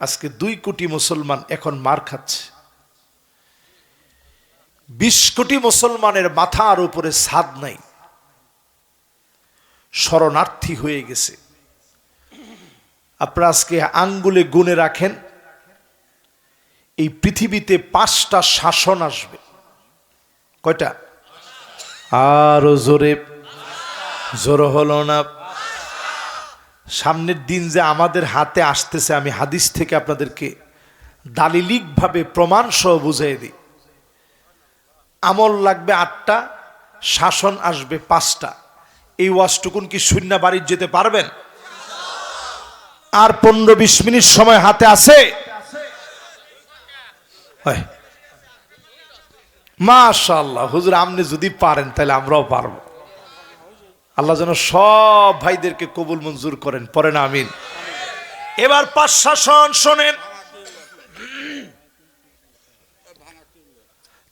আজকে দুই কোটি মুসলমান এখন মার খাচ্ছে। বিশ কোটি মুসলমানের মাথার উপরে ছাদ নাই। শরণার্থী হয়ে গেছে। আপনারা আজকে আঙ্গুলে গুনে রাখেন, এই পৃথিবীতে পাঁচটা শাসন আসবে। কয়টা? আরও জোরে, জোর হলো না। সামনের দিন যে আমাদের হাতে আসতেছে, আমি হাদিস থেকে আপনাদেরকে দালিলিকভাবে প্রমাণ সহ বুঝিয়ে দিই। আমল লাগবে আটটা, শাসন আসবে পাঁচটা। এই ওয়াজটুকুন কি শূন্য বাড়ির যেতে পারবেন? আর পনেরো বিশ মিনিট সময় হাতে আছে? মাশাল্লাহ হুজুর, আপনি যদি পারেন, তাহলে আমরাও পারব। আল্লাহ যেন সব ভাইদেরকে কবুল মঞ্জুর করেন পরেন আমিন এবার পাঁচ শাসন শোনেন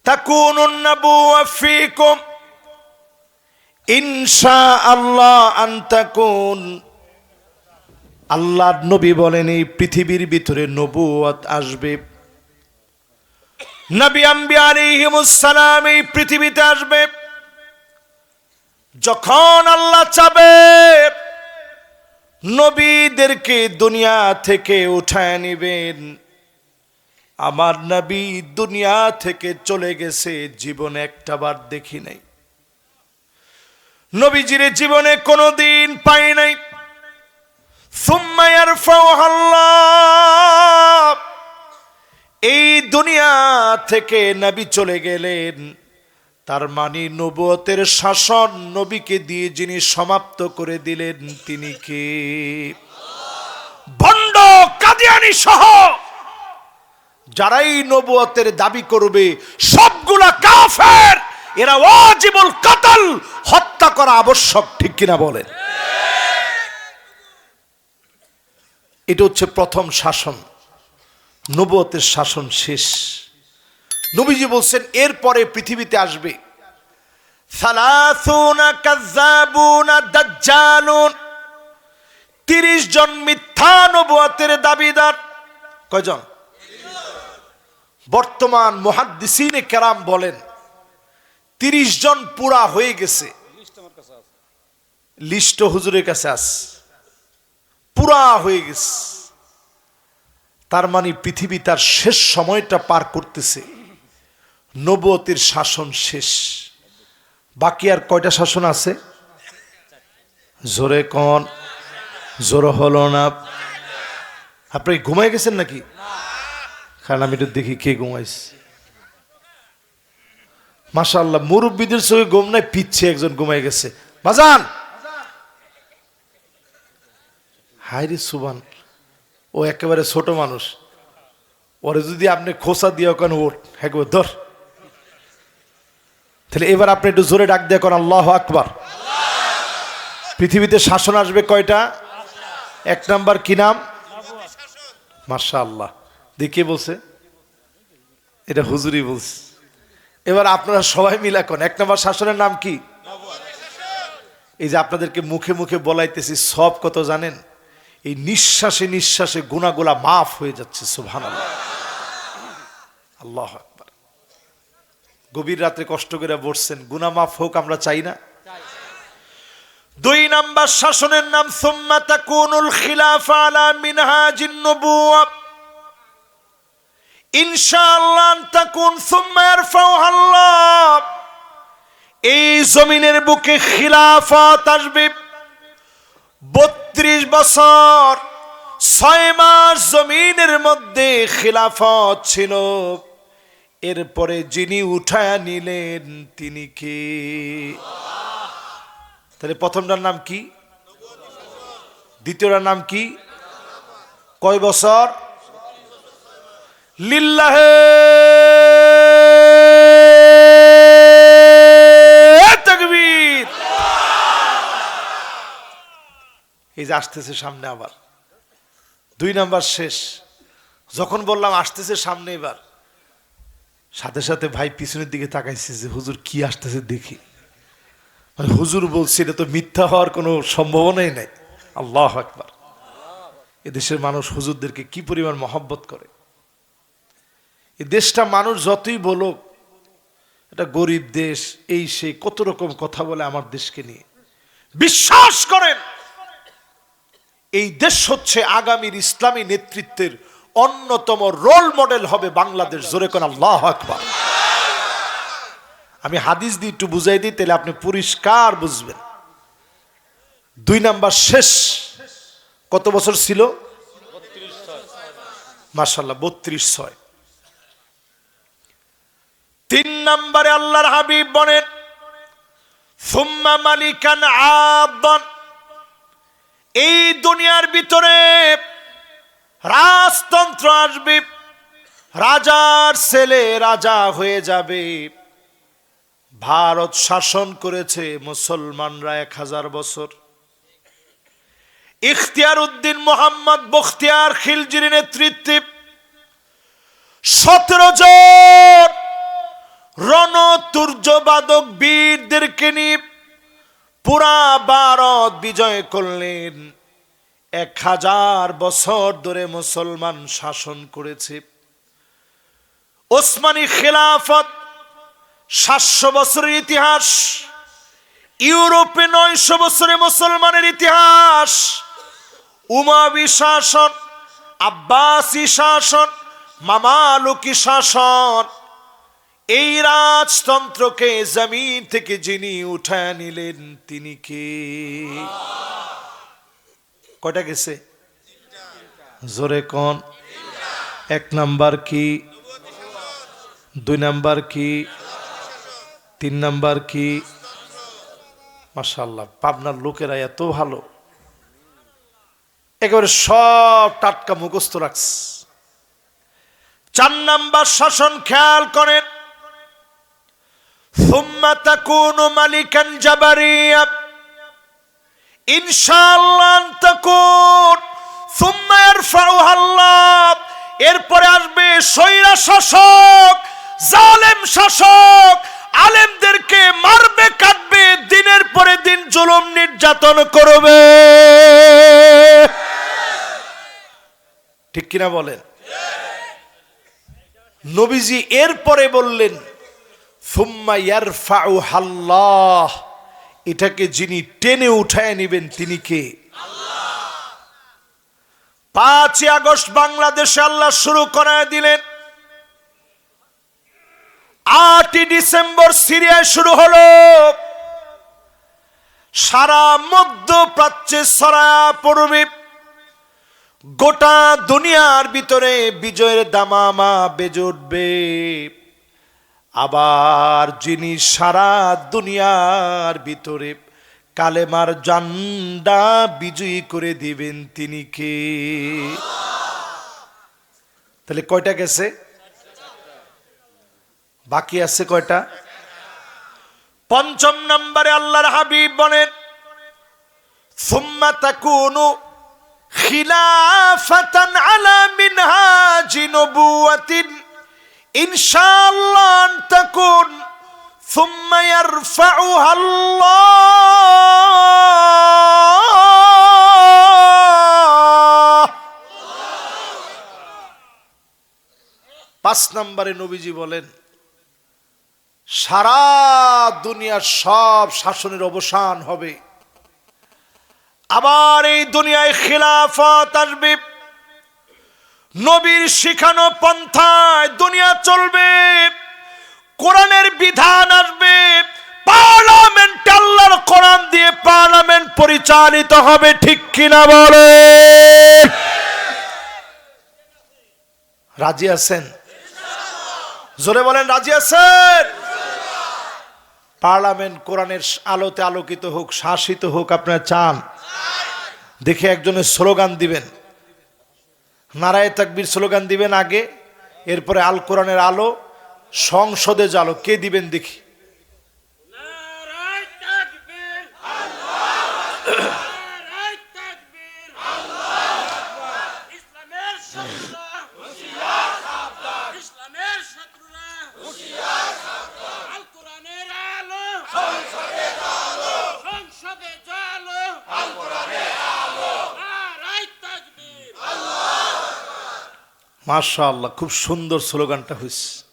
تكون النبوة فيكم إن شاء الله أن تكون আল্লাহর নবী বলেন এই পৃথিবীর ভিতরে নবুয়ত আসবে নবী আম্বি আলাইহিমুসসালাম এই পৃথিবীতে আসবে যখন আল্লাহ চাবে, নবীদেরকে দুনিয়া থেকে উঠায় নিবেন। আমার নবী দুনিয়া থেকে চলে গেছে, জীবনে একটা বার দেখি নাই। নবীজির জীবনে কোনোদিন পাই নাই। এই দুনিয়া থেকে নবী চলে গেলেন। তার মানে নবতের শাসন নবীকে দিয়ে যিনি সমাপ্ত করে দিলেন, তিনি কে? ভণ্ড কাদিয়ানি সহ যারাই নবুয়তের দাবি করবে, সবগুলা কাফের, এরা ওয়াজিবুল কাতাল, হত্যা করা আবশ্যক, ঠিক কিনা বলেন? এটা হচ্ছে প্রথম শাসন, নবুয়তের শাসন শেষ। নবীজি বলছেন, এরপরে পৃথিবীতে আসবে। তিরিশ জন মিথ্যা নবুয়তের দাবিদার। কয়জন? বর্তমান মহাদ্দিসিনে কেরাম বলেন, তিরিশ জন পুরা হয়ে গেছে। লিস্ট হুজুরের কাছে আস। পুরা হয়ে গেছে। তার মানে পৃথিবী তার শেষ সময়টা পার করতেছে। নবতির শাসন শেষ। বাকি আর কয়টা শাসন আছে? জোরে কন, জোর হলো না। আপনি ঘুমাই গেছেন নাকি? কারণ আমি দেখি কে ঘুমাইছে। মাশাল্লাহ মুরব্বীদের সঙ্গে ঘুম নাই, পিচ্ছে একজন ঘুমাই গেছে। বাজান! হাইরে সুবান ও একেবারে ছোট মানুষ। ওরে যদি আপনি খোসা দিয়ে ওখানে ওঠ, একবার ধর। তাহলে এবার আপনি একটু জোরে ডাক দিয়ে কোন, আল্লাহ আকবার। পৃথিবীতে শাসন আসবে কয়টা? এক নাম্বার কি নাম? মার্শা আল্লাহ দেখিয়ে বলছে? এটা হুজুরি বলছে। এবার আপনারা সবাই মিলা কোন, এক নম্বর শাসনের নাম কি? এই যে আপনাদেরকে মুখে মুখে বলাইতেছি, সব কত জানেন? এই নিঃশ্বাসে নিঃশ্বাসে গুণাগুলা মাফ হয়ে যাচ্ছে সুভান আল্লাহ আকবার। গভীর রাত্রে কষ্ট করে বসছেন। গুনা মাফ হোক, আমরা চাই না। দুই নাম্বার শাসনের নাম, সুম্মা তাকুনুল খিলাফা আলা মিনহাজিন নবুওয়া। ইনশাআল্লাহ তাকুন সুম্মা ইয়ারফাউহা আল্লাহ এই জমিনের বুকে খিলাফত আসবে। বত্রিশ বছর, ছয় মাস জমিনের মধ্যে খিলাফত ছিল। এরপরে যিনি উঠায়া নিলেন, তিনি কে? তাহলে প্রথমটার নাম কি? দ্বিতীয়টার নাম কি? কয় বছর? লিল্লাহে! এই যে আসতেছে সামনে আবার। দুই নাম্বার শেষ। যখন বললাম আসতেছে সামনে এবার সাথে সাথে ভাই পিছনের দিকে তাকাইছে যে, হুজুর, কি আসতেছে দেখি। মানে হুজুর বলছে, এটা তো মিথ্যা হওয়ার কোনো সম্ভাবনাই নাই। আল্লাহ একবার এদেশের মানুষ হুজুরদেরকে কি পরিমাণ মহব্বত করে? এ দেশটা মানুষ যতই বলুক, এটা গরিব দেশ, এই সেই কত রকম কথা বলে আমার দেশকে নিয়ে। বিশ্বাস করেন, এই দেশ হচ্ছে আগামীর ইসলামী নেতৃত্বের অন্যতম রোল মডেল হবে বাংলাদেশ। জোরে কোন আল্লাহ আমি হাদিস দিয়ে একটু বুঝাই দিই, তাহলে আপনি পরিষ্কার বুঝবেন। দুই নাম্বার শেষ। কত বছর ছিল? মার্শাল্লাহ বত্রিশ ছয়। তিন নম্বরে আল্লাহর হাবিব বলেন, সুম্মা মালিকান আদন। এই দুনিয়ার ভিতরে রাজতন্ত্র আসবে। রাজার ছেলে রাজা হয়ে যাবে। ভারত শাসন করেছে মুসলমানরা এক হাজার বছর। ইখতিয়ার উদ্দিন মোহাম্মদ বখতিয়ার খিলজির নেতৃত্বে সতেরো জন রণতুর্যবাদক বীরদেরকে নিয়ে পুরা ভারত বিজয় করলেন। এক হাজার বছর ধরে মুসলমান শাসন করেছে। ওসমানী খেলাফত সাতশো বছরের ইতিহাস, ইউরোপে নয়শো বছরে মুসলমানের ইতিহাস, উমাবি শাসন, আব্বাসী শাসন, মামালুকি শাসন, এই রাজতন্ত্রকে জমিন থেকে যিনি উঠায় নিলেন তিনি কে? কয়টা গেছে জোরে কোন এক নাম্বার কি দুই নাম্বার কি তিন নাম্বার কি মাশাল্লাহ পাবনার লোকেরা এত ভালো একেবারে সব টাটকা মুখস্থ রাখছে চার নাম্বার শাসন খেয়াল করেন ثم تكون ملكا جبريا إن شاء الله أن تكون ثم يرفعها الله এরপরে আসবে সৈরা শাসক জালেম শাসক আলেমদেরকে মারবে কাটবে দিনের পরে দিন জুলুম নির্যাতন করবে ঠিক কিনা বলেন নবীজি এরপরে বললেন সুম্মা ইয়ারফাউ হাল্লাহ এটাকে যিনি টেনে উঠায় নেবেন, তিনি কে? পাঁচই আগস্ট বাংলাদেশে আল্লাহ শুরু করায় দিলেন। আটই ডিসেম্বর সিরিয়ায় শুরু হলো। সারা মধ্যপ্রাচ্যে ছড়ায়া পড়বে। গোটা দুনিয়ার ভিতরে বিজয়ের দামামা বেজে উঠবে। আবার যিনি সারা দুনিয়ার ভিতরে কালেমার জান্ডা বিজয়ী করে দিবেন, তিনি কে? তাহলে কয়টা গেছে? বাকি আছে কয়টা? পঞ্চম নম্বরে আল্লাহর হাবিব বলেন, সুম্মা তাকুনু খিলাফাতান আলা মিনহাজি নবুয়াতিন ইনশাআল্লাহ আন তাকুন ثم يرفعها الله পাঁচ নম্বরে নবীজি বলেন সারা দুনিয়ার সব শাসনের অবসান হবে আবার এই দুনিয়ায় খিলাফত আসবে নবীর শিখানো পন্থায় দুনিয়া চলবে, কোরআনের বিধান আসবে, পার্লামেন্ট আল্লাহর কোরআন দিয়ে পার্লামেন্ট পরিচালিত হবে, ঠিক কিনা বলে? রাজি আছেন? জোরে বলেন, রাজি আছেন? পার্লামেন্ট কোরআনের আলোতে আলোকিত হোক, শাসিত হোক, আপনারা চান? দেখে একজনের স্লোগান দিবেন। নারায় তাকবির স্লোগান দিবেন আগে এরপরে আল কোরআনের আলো সংসদে জালো কে দিবেন দেখি নারায় তাকবীর নারায় তাকবীর ইসলামের শত্রুরা ইসলামের শত্রুরা আল কোরআনের আলো সংসদে জালো নারায় তাকবীর মাশা আল্লাহ খুব সুন্দর স্লোগানটা হয়েছে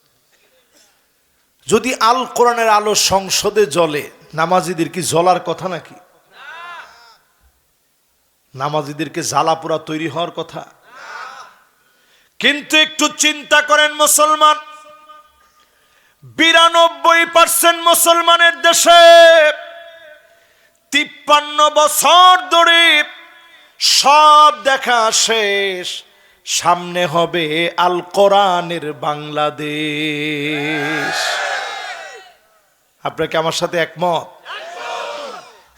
যদি আল কোরআনের আলো সংসদে জ্বলে, নামাজিদের কি জ্বলার কথা নাকি? নামাজিদেরকে জ্বালাপোড়া তৈরি হওয়ার কথা? কিন্তু একটু চিন্তা করেন মুসলমান, বিরানব্বই পার্সেন্ট মুসলমানের দেশে তিপ্পান্ন বছর ধরে সব দেখা শেষ। সামনে হবে আল কোরআনের বাংলাদেশ। আপনাকে আমার সাথে একমত?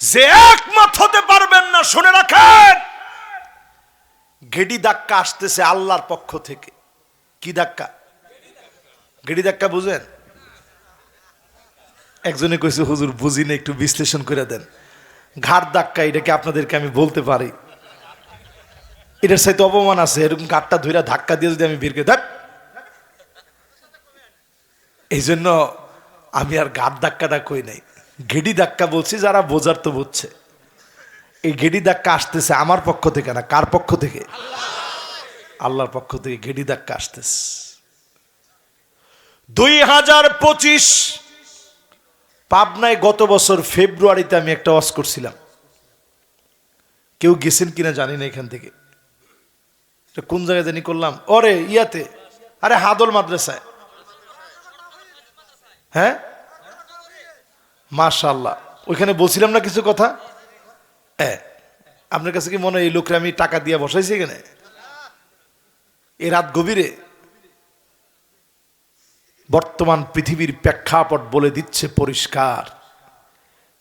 যে একমত হতে পারবেন না, শুনে রাখেন। গেডি ধাক্কা আসতেছে আল্লাহর পক্ষ থেকে। কি ধাক্কা? গেডি ধাক্কা বুঝেন? একজনে কইছে, হুজুর বুঝি না একটু বিশ্লেষণ করে দেন। ঘাট ধাক্কা এটাকে আপনাদেরকে আমি বলতে পারি? এটার সাথে অপমান আছে, এরকম ঘাটটা ধরে ধাক্কা দিয়ে যদি আমি বেরকে দেখ এই জন্য আমি আর ঘাট ধাক্কাটা কই নাই। গেডি ধাক্কা বলছি, যারা বোঝার তো বুঝছে। এই গেডি ধাক্কা আসতেছে আমার পক্ষ থেকে না, কার পক্ষ থেকে? আল্লাহর পক্ষ থেকে গেডি ধাক্কা আসতেছে। দুই হাজার পঁচিশ পাবনায় গত বছর ফেব্রুয়ারিতে আমি একটা ওয়াজ করছিলাম। কেউ গেছেন কিনা জানি না এখান থেকে। এটা কোন জায়গায় জানি করলাম? ওরে ইয়াতে। আরে, হাদল মাদ্রাসায়। হ্যাঁ? মাশাল্লাহ ওইখানে বলছিলাম না কিছু কথা? হ্যাঁ আপনার কাছে কি মনে হয় এই লোকরা আমি টাকা দিয়ে বসাইছি এখানে? এই রাত গভীরে বর্তমান পৃথিবীর প্রেক্ষাপট বলে দিচ্ছে পরিষ্কার।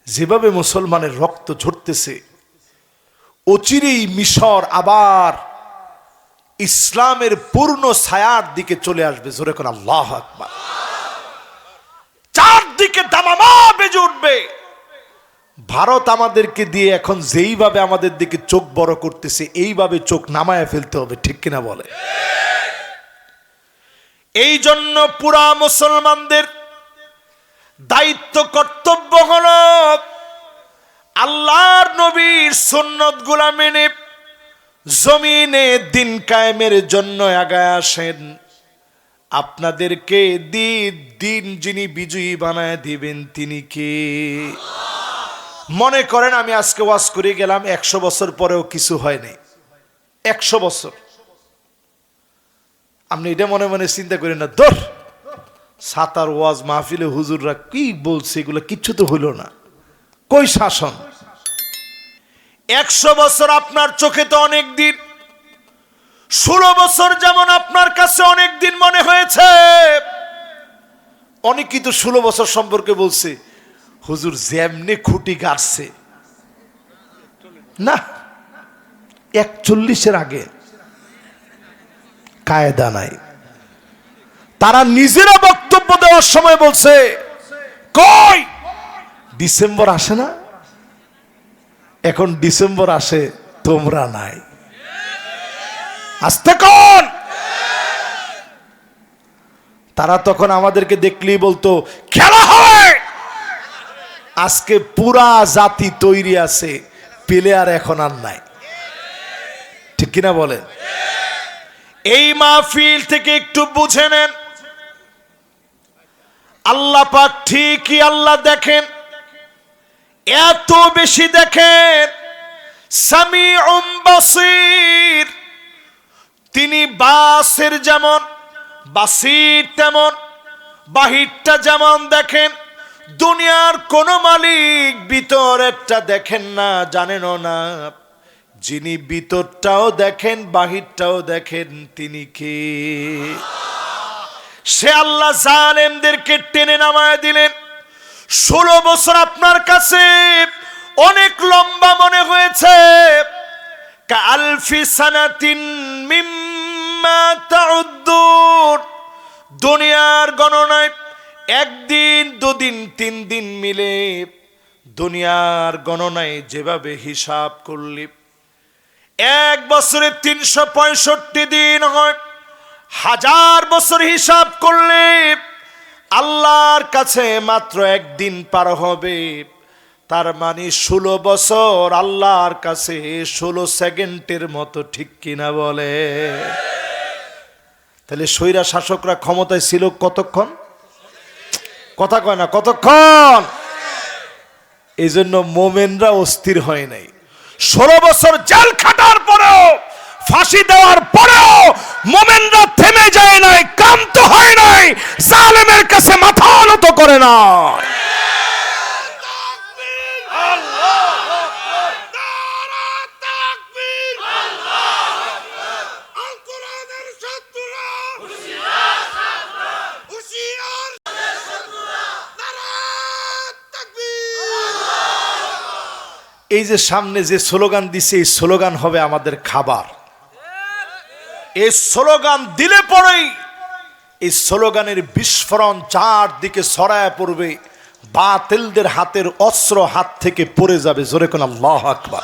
যেভাবে মুসলমানের রক্ত ঝরতেছে, অচিরেই মিশর আবার ইসলামের পূর্ণ ছায়ার দিকে চলে আসবে। জোরে কোন আল্লাহ আকবার। চারদিকে দামামা বেজে উঠবে। ভারত আমাদেরকে দিয়ে এখন যেইভাবে আমাদের দিকে চোখ বড় করতেছে, এইভাবে চোখ নামায় ফেলতে হবে, ঠিক কিনা বলে? এই জন্য পুরা মুসলমানদের দায়িত্ব, কর্তব্য হল আল্লাহর নবীর সুন্নতগুলা মেনে জমিনে দিন কায়েমের জন্য আগায় আসেন। আপনাদেরকে দি- দিন যিনি বিজয়ী বানায় দিবেন, তিনি কে? মনে করেন, আমি আজকে ওয়াজ করে গেলাম, একশো বছর পরেও কিছু হয়নি। একশো বছর। আপনি এটা মনে মনে চিন্তা করেন না দর সাতার, ওয়াজ, মাহফিলে হুজুররা কি বলছে, এগুলো কিচ্ছু তো হইল না। কই শাসন? একশো বছর আপনার চোখে তো অনেক দিন। ষোলো বছর যেমন আপনার কাছে অনেক দিন মনে হয়েছে। অনেক তো ষোলো বছর সম্পর্কে বলছে, হুজুর যেমনি খুঁটি গাড়ছে। না, একচল্লিশের আগে। কায়দা নাই। তারা নিজেরা বক্তব্য দেওয়ার সময় বলছে, কই? ডিসেম্বর আসে না? এখন ডিসেম্বর আসে, তোমরা নাই। আসতে কোন! তারা তখন আমাদেরকে দেখলেই বলতো, খেলা হয় আজকে পুরা জাতি তৈরি আছে প্লেয়ার এখন আর নাই। ঠিক কিনা বলেন? এই মাহফিল থেকে একটু বুঝে নেন। আল্লাহ পাক ঠিকই আল্লাহ দেখেন। এত বেশি দেখেন। সামি বাসির। তিনি বাসের যেমন, বাসির তেমন, বাহিরটা যেমন দেখেন, দুনিয়ার কোন মালিক ভিতরেরটা দেখেন না জানেনও না। যিনি ভিতরটাও দেখেন, বাহিরটাও দেখেন, তিনি কে? সে আল্লাহ জালেমদেরকে টেনে নামায় দিলেন। ষোলো বছর আপনার কাছে অনেক লম্বা মনে হয়েছে। দুনিয়ার গণনায় একদিন, দুদিন, তিন দিন মিলে দুনিয়ার গণনায় যেভাবে হিসাব করলি। এক বছরে তিনশো পঁয়ষট্টি দিন হয়। হাজার বছর হিসাব করলে আল্লাহর কাছে মাত্র একদিন পার হবে। তার মানে ষোলো বছর আল্লাহর কাছে ষোলো সেকেন্ডের মতো ঠিক কিনা বলে। তাহলে স্বৈরা শাসকরা ক্ষমতায় ছিল কতক্ষণ? কথা কয় না, কতক্ষণ? এই জন্য মোমেনরা অস্থির হয় নাই। ষোলো বছর জেল খাটার পরেও ফাঁসি দেওয়ার পরেও মোমেনরা থেমে যায় নাই, ক্লান্ত হয় নাই, জালেমের কাছে মাথা নত করে না এই যে সামনে যে স্লোগান দিছে, এই স্লোগান হবে আমাদের খাবার। এই স্লোগান দিলে পরেই এই স্লোগানের বিস্ফোরণ চারদিকে ছড়ায় পড়বে। বাতিলদের হাতের অস্ত্র হাত থেকে পড়ে যাবে। জোরে কোন আল্লাহ আকবার।